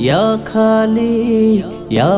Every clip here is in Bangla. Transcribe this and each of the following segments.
ইয়া খালিক ইয়া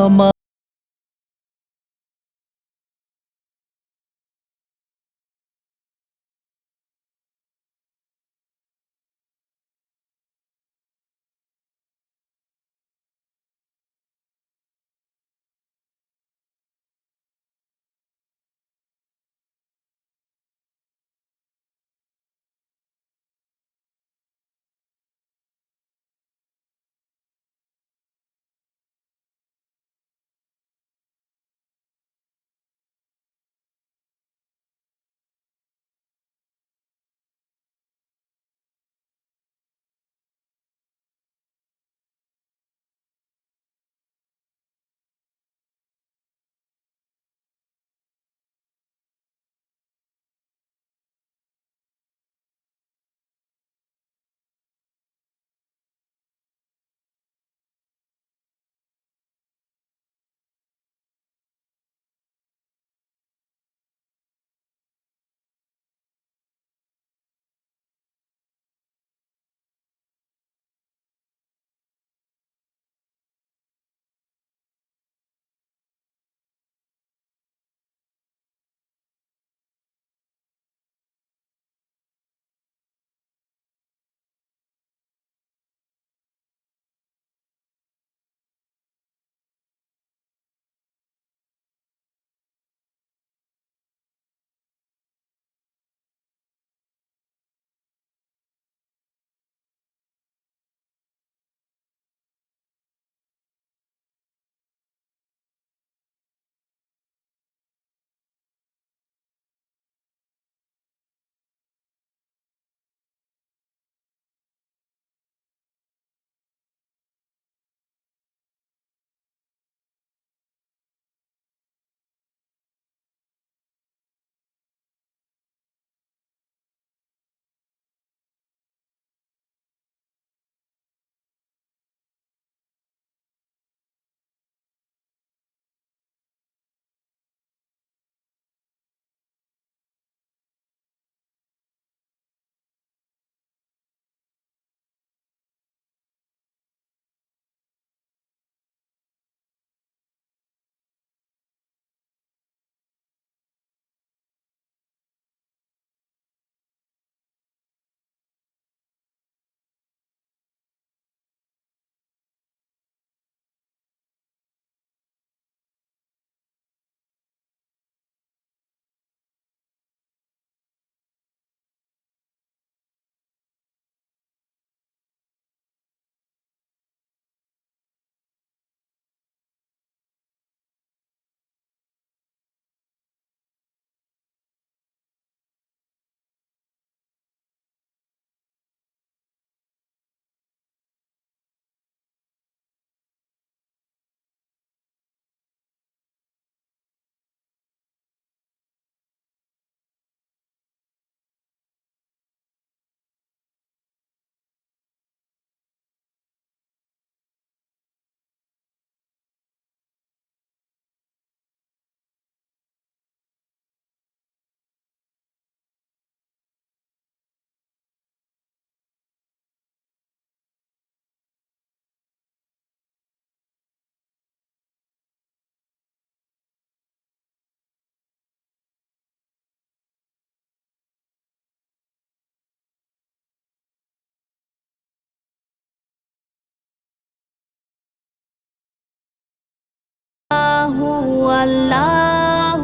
আল্লাহ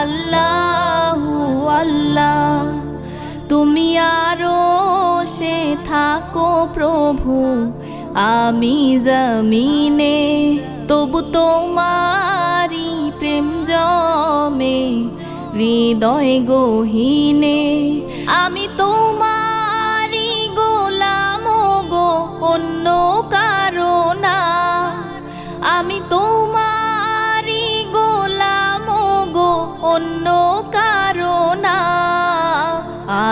আল্লাহ আল্লাহ। তুমি আরও সে থাকো প্রভু, আমি জমিনে। তবু তোমারি প্রেম জমে, হৃদয় গহীনে। আমি তোমার